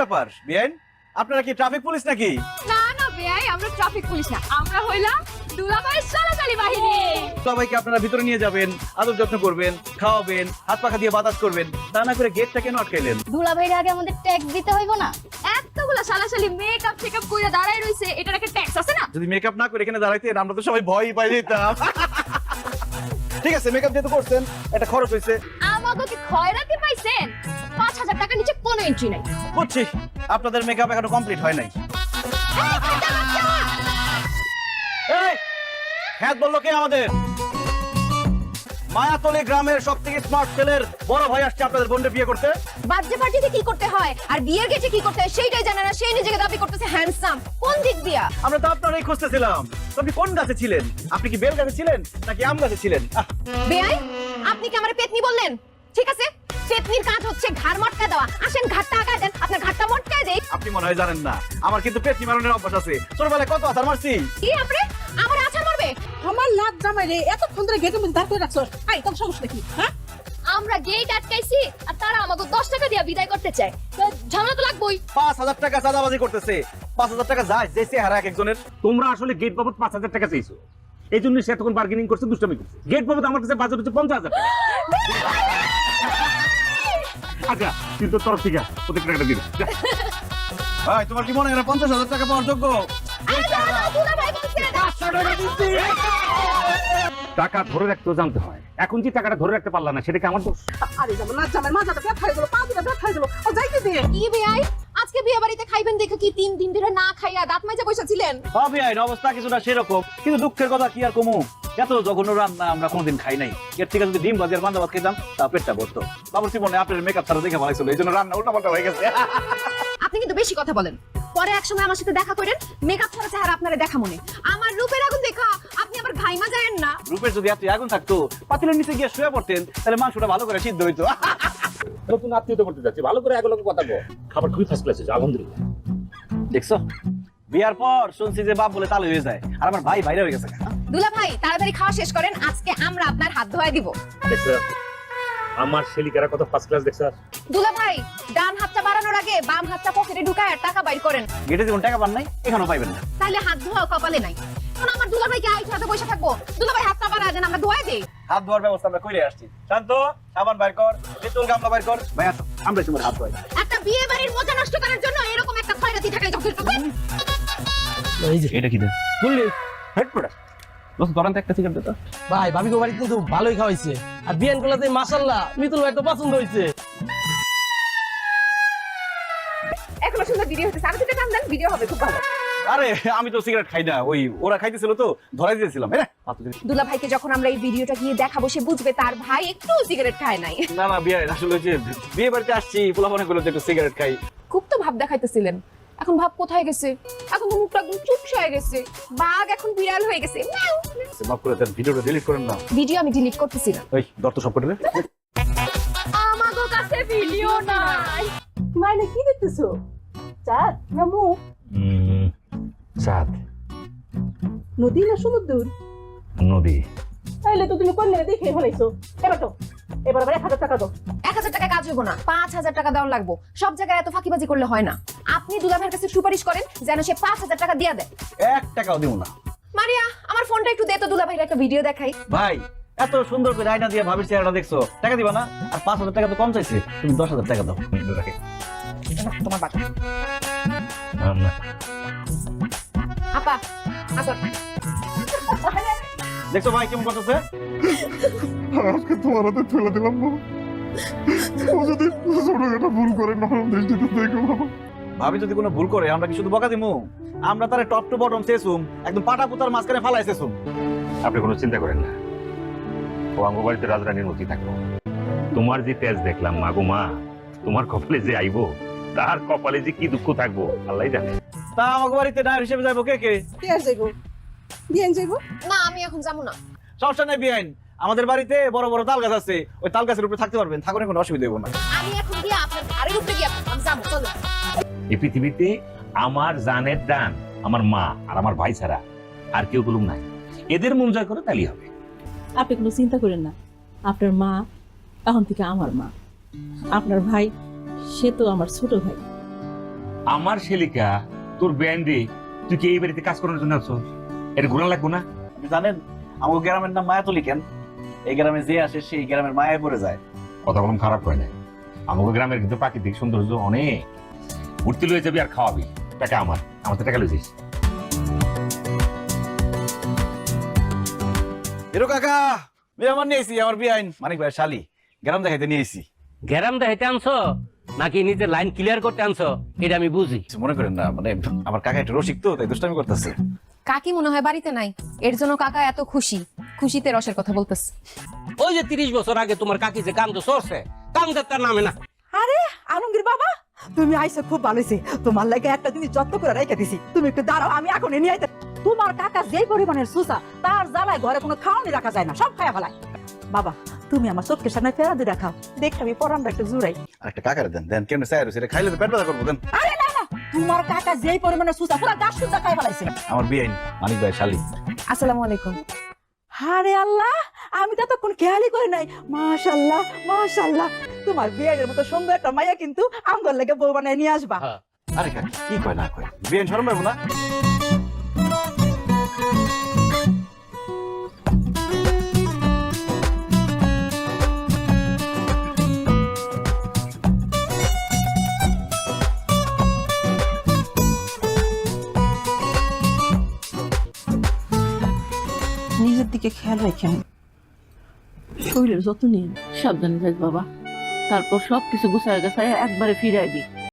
ব্যাপার বিআইন? আপনারা কি ট্রাফিক পুলিশ নাকি? না না বেয়াই আমরা ট্রাফিক পুলিশ না। আমরা হইলাম দুলাভাইয়ের চলাচলি বাহিনী। সবাইকে আপনারা ভিতরে নিয়ে যাবেন আদর যত্ন করবেন খাওয়াবেন হাত পাখা দিয়ে বাতাস করবেন তা না করে গেটটা কেন আটকাইলেন? দুলাভাইয়ের আগে আমাদের ট্যাক্স দিতে হইব না? এতগুলা সালাসালি মেকআপ টেকআপ কইরা দাঁড়ায় রইছে এটার একটা ট্যাক্স আছে না? যদি মেকআপ না করে এখানে দাঁড়াইতেন আমরা তো সবাই ভয়ই পাই যেতাম। ঠিক আছে মেকআপ যেহেতু করছেন একটা খরচ হয়েছে আমাকে কি খয়রাতি পাইছেন এন্ট্রি নাই। বুঝছি। আপনাদের মেকআপ এখনও কমপ্লিট হয় নাই। হ্যাঁ বলল কে আমাদের? মায়াতলি গ্রামের সব থেকে স্মার্ট ছেলের বড় ভাই আসছে আপনাদের বোনকে বিয়ে করতে। বার্থডে পার্টিতে কি করতে হয়? আর বিয়ের গেটে কি করতে হয় সেইটাই জানে না। সেই নিজেকে দাবি করতেছে হ্যান্ডসাম কোন দিক দিয়া? আমরা তো আপনারাই খুঁজতেছিলাম। আপনি কোন গাছে ছিলেন? আপনি কি বেল গাছে ছিলেন? নাকি আম গাছে ছিলেন? বেআই আপনি কি আমার পেতনি বললেন? ঠিক আছে? পেতনির কাজ হচ্ছে ঘাড় মটকা দেওয়া। আসেন ঘাটটা আগায় দেন। আপনার ঘাটটা মটকায় দেই। আপনি মনে হয় জানেন না। আমার কিন্তু পেটনি মারণের অভ্যাস আছে। ছোটবেলায় কত আথার মারছি? কি আপনি? আমার আছাড় মারবে? আমার লাট জামাই রে এতক্ষণ ধরে গেটের মধ্যে দাঁড় করে রাখছস আই তোর সমস্যা কি হ্যাঁ? আমরা গেট আটকাইছি আর তারা আমাকে দশ টাকা দিয়ে বিদায় করতে চায়। তো ঝামেলা তো লাগবেই। পাঁচ হাজার টাকা চাঁদাবাজি করতেছে। পাঁচ হাজার টাকা যায় যে চেহারা এক একজনের। তোমরা আসলে গেট বাবদ পাঁচ হাজার টাকা চাইছো। এই জন্য সে তখন বার্গেনিং করছে দুষ্টামি করছে। গেট বাবদ আমার কাছে বাজার হচ্ছে পঞ্চাশ হাজার টাকা। আচ্ছা কিন্তু তরফ থেকে প্রত্যেক টাকাটা দিবে। ভাই তোমার কি মনে হয় পঞ্চাশ হাজার টাকা পাওয়ার যোগ্য? টাকা ধরে রাখতেও জানতে হয়। এখন যে টাকাটা ধরে রাখতে পারলাম না সেটা কি আমার দোষ। আরে যাব লাট জামাই মাথাটা ব্যথা হয়ে গেল পা দুটা ব্যথা হয়ে গেল। ও যাইতে দিয়ে কি বেআই আজকে বিয়ে বাড়িতে খাইবেন দেখে কি তিন দিন ধরে না খাইয়া দাঁত মাইজা বসে ছিলেন অবস্থা কিছুটা সেরকম। কিন্তু দুঃখের কথা কি আর কমু? এত জঘন্য রান্না আমরা কোনোদিন খাই নাই। এর থেকে যদি ডিম বাজার বান্ধব ভাত খেতাম তা পেটটা ভরতো। বাবুর জীবনে আপনার মেকআপ তারা দেখে ভালো ছিল এই জন্য রান্না উল্টা পাল্টা হয়ে গেছে। আপনি কিন্তু বেশি কথা বলেন। পরে একসময় আমার সাথে দেখা করেন মেকআপ ছাড়া চেহারা আপনারা দেখা মনে। আমার রূপের আগুন দেখা আপনি আবার ঘাইমা যায়েন না। রূপের যদি এত আগুন থাকতো পাতিলের নিচে গিয়ে শুয়ে পড়তেন তাহলে মাংসটা ভালো করে সিদ্ধ হইতো। নতুন আত্মীয়তা করতে যাচ্ছি ভালো করে এগুলো কথা বল। খাবার খুবই ফার্স্ট ক্লাস আলহামদুলিল্লাহ। দেখছ? বিয়ার পর শুনছি যে বাপ বলে তালে হয়ে যায়। আর আমার ভাই বাইরে হয়ে গেছে। দুলা ভাই তাড়াতাড়ি খাওয়া শেষ করেন আজকে আমরা আপনার হাত ধোয়া দিব। আমার শেলিকারা কত ফার্স্ট ক্লাস দেখছ? দুলা ভাই ডান হাতটা বাড়ানোর আগে বাম হাতটা পকেটে ঢুকায় আর টাকা বাইর করেন। গেটে যেমন টাকা পান নাই এখানেও পাইবেন না। তাহলে হাত ধোয়া কপালে নাই। এখন আমার দুলা ভাইকে আইতে হাতে বসে থাকব। দুলা ভাই হাতটা বাড়া দেন আমরা ধোয়া দেই। হাত ধোয়ার ব্যবস্থা আমরা করে আসছি। শান্ত সাবান বাইর কর তেঁতুল গামলা বাইর কর। ভাই আসো আমরা তোমার হাত ধোয়াই। একটা বিয়ে বাড়ির মজা নষ্ট করার জন্য এরকম একটা খয়রাতি থাকলে যথেষ্ট। এটা কি দেয় বললি। হেড প্রোডাক্ট দোস্ত ধরেন একটা সিগারেট দে তো। ভাই ভাবি বাড়ি কিন্তু ভালোই খাওয়াইছে। আর বিয়ান করলাতে মাসাল্লাহ মিতুল ভাই তো পছন্দ হয়েছে এখনও সুন্দর ভিডিও হচ্ছে আমি থেকে দেন ভিডিও হবে খুব ভালো। আরে আমি তো সিগারেট খাই না। ওই ওরা খাইতেছিল তো ধরাই দিয়েছিলাম হ্যাঁ? দুলা ভাইকে যখন আমরা এই ভিডিওটা গিয়ে দেখাবো সে বুঝবে তার ভাই একটু সিগারেট খায় নাই। না না বিয়ে আসলে বিয়ে বাড়িতে আসছি মনে একটু সিগারেট খাই। খুব তো ভাব দেখাইতেছিলেন। এখন ভাব কোথায় গেছে? এখন তো মুখটা একদম চুপসে হয়ে গেছে। বাঘ এখন বিড়াল হয়ে গেছে। মাফ করে দেন ভিডিওটা ডিলিট করেন না। ভিডিও আমি ডিলিট করতেছি না। ওই দর তো সব করে দে। আমাগো কাছে ভিডিও নাই। মাইনে কি দেখতেছো? চাঁদ না মুখ? চাঁদ। নদী না সমুদ্র? নদী। তাইলে তো তুমি কোন দেখে ফেলাইছো। এবার তো এবার আবার এক হাজার টাকা দাও। এক হাজার টাকা কাজ হইব না। পাঁচ হাজার টাকা দেওয়ার লাগবো। সব জায়গায় এত ফাঁকিবাজি করলে হয় না। আপনি দুলা ভাইয়ের কাছে সুপারিশ করেন যেন সে পাঁচ হাজার টাকা দিয়ে দেয়। এক টাকাও দিব না। মারিয়া আমার ফোনটা একটু দে তো দুলা ভাইয়ের একটা ভিডিও দেখাই। ভাই এত সুন্দর করে আয়না দিয়ে ভাবির চেহারাটা দেখছ টাকা দিবা না? আর পাঁচ হাজার টাকা তো কম চাইছে তুমি দশ হাজার টাকা দাও। তোমার না। আপা আসো। দেখছ ভাই কেমন করতেছে? আজকে তোমার হাতে তুলে দিলাম বাবা ও যদি ছোটখাটো ভুল করে নরম দৃষ্টিতে দেখো। বাবা ভাবি যদি কোনো ভুল করে আমরা কি শুধু বকা দিমু? আমরা তারে টপ টু বটম চেসুম একদম পাটা পুতার মাঝখানে ফালাই চেসুম আপনি কোনো চিন্তা করেন না। ও আমার বাড়িতে রাজরানীর মতি থাকব তোমার যে তেজ দেখলাম মাগো মা তোমার কপালে যে আইবো তার কপালে যে কি দুঃখ থাকব আল্লাহ জানে। তা আমাকে বাড়িতে ডায়ের হিসেবে যাব কে কে? কে আর যাইবো? বিয়ান যাইবো? না আমি এখন যাব না। সমস্যা নেই বিআইন আমাদের বাড়িতে বড় বড় তাল গাছ আছে। ওই তাল গাছের উপরে থাকতে পারবেন থাকুন কোনো অসুবিধা হব না। আমি এখন গিয়ে আপনার ঘাড়ের উপরে গিয়ে আমি যাব চলো। এই পৃথিবীতে আমার জানের দান আমার মা আর আমার ভাই ছাড়া আর কেউ গুলো নাই। এদের মন জয় করে তালি হবে। আপনি কোনো চিন্তা করেন না। আপনার মা এখন থেকে আমার মা। আপনার ভাই সে তো আমার ছোট ভাই। আমার শেলিকা তোর ব্যান্ডে তুই কি এই বাড়িতে কাজ করার জন্য আছো এটা গুণা লাগবো না? আপনি জানেন আমার গ্রামের নাম মায়া মায়াতলি কেন? এই গ্রামে যে আসে সেই গ্রামের মায়ায় পড়ে যায়। কথা বলুন খারাপ হয় না আমাকে গ্রামের কিন্তু প্রাকৃতিক সৌন্দর্য অনেক। ঘুরতে লয়ে যাবি আর খাওয়াবি। টাকা আমার আমার তো টাকা লয়ে যাইস এরো কাকা মেহমান নিয়েছি আমার বিয়াইন মানিক ভাই শালি গ্রাম দেখাইতে নিয়েছি গ্যারাম দেখাইতে আনছো? নাকি নিজের লাইন ক্লিয়ার করতে আনছো? এটা আমি বুঝি। কিছু মনে করেন না মানে আমার কাকা একটু রসিক তো তাই দুষ্টামি করতেছে। কাকি মনে হয় বাড়িতে নাই। এর জন্য কাকা এত খুশি। খুশিতে রসের কথা বলতেছে। ওই যে তিরিশ বছর আগে তোমার কাকি যে কান্দ সরছে কান্দের তার নামে না। আরে আলমগীর বাবা! তুমি আইসো খুব ভালো হয়েছে। তোমার লাগে একটা জিনিস যত্ন করে রেখে দিছি। তুমি একটু দাঁড়াও আমি এখন নিয়ে আইতে তোমার কাকা যেই পরিমাণের সুসা তার জ্বালায় ঘরে কোনো খাওয়ানি রাখা যায় না সব খায়া ফেলায়। বাবা তুমি আমার চোখের সামনে ফেরা দিয়ে রাখাও দেখতে আমি পরানটা একটু জুড়াই। আর একটা কাকারে দেন দেন কেমন চাই রয়েছে খাইলে তো পেট ব্যথা করব দেন। আরে না না তোমার কাকা যেই পরিমাণের সুসা পুরো গাছ সুসা খাই ফেলাইছে। আমার বিয়াইন মানিক ভাই শালি। আসসালামু আলাইকুম। আরে আল্লাহ আমি তো তখন খেয়ালই করি নাই। মাশাল্লাহ মাশাল্লাহ। তোমার বিয়ের মতো সুন্দর একটা মাইয়া কিন্তু আমগর লেগে বউ বানায় নিয়ে আসবা। আরে কাকা কি কয় না কয়? বিয়াইন শরম পাবো না? নিজের দিকে খেয়াল রাখেন। শরীরের যত্ন নিন। সাবধানে যাস বাবা। তারপর সব কিছু গুছায় গেছায় একবারে ফিরাই দি